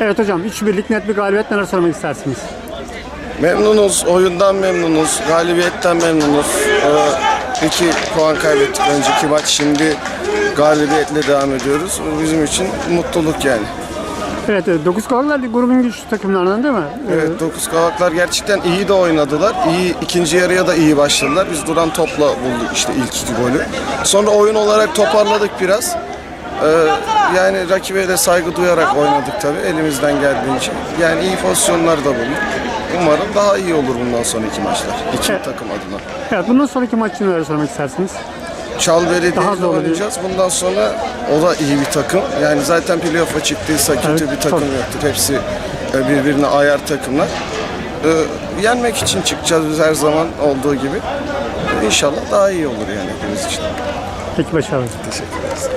Evet hocam 3 birlik net bir galibiyet neler söylemek istersiniz? Memnunuz, oyundan memnunuz, galibiyetten memnunuz. Ee, iki puan kaybettik önceki maç. Şimdi galibiyetle devam ediyoruz. Bu bizim için mutluluk yani. Evet 9 Kavaklar grubun güçlü takımlarından değil mi? Ee, Evet, Dokuz Kavaklar gerçekten iyi de oynadılar. İyi, ikinci yarıya da iyi başladılar. Biz duran topla bulduk işte ilk iki golü. Sonra oyun olarak toparladık biraz. Ee, yani rakibe de saygı duyarak oynadık tabii elimizden geldiğince. Yani iyi pozisyonlar da bulduk. Umarım daha iyi olur bundan sonraki maçlar. İki Evet. takım adına. Evet bundan sonraki maç için neler söylemek istersiniz? Çal Daha zor oynayacağız. Bundan sonra o da iyi bir takım. Yani zaten playoff'a çıktıysa kötü Evet, bir takım tabii. yoktur. Hepsi e, birbirine ayar takımlar. Ee, yenmek için çıkacağız biz her zaman olduğu gibi. Ee, İnşallah daha iyi olur yani hepimiz için. Peki başarılı. Teşekkür ederiz.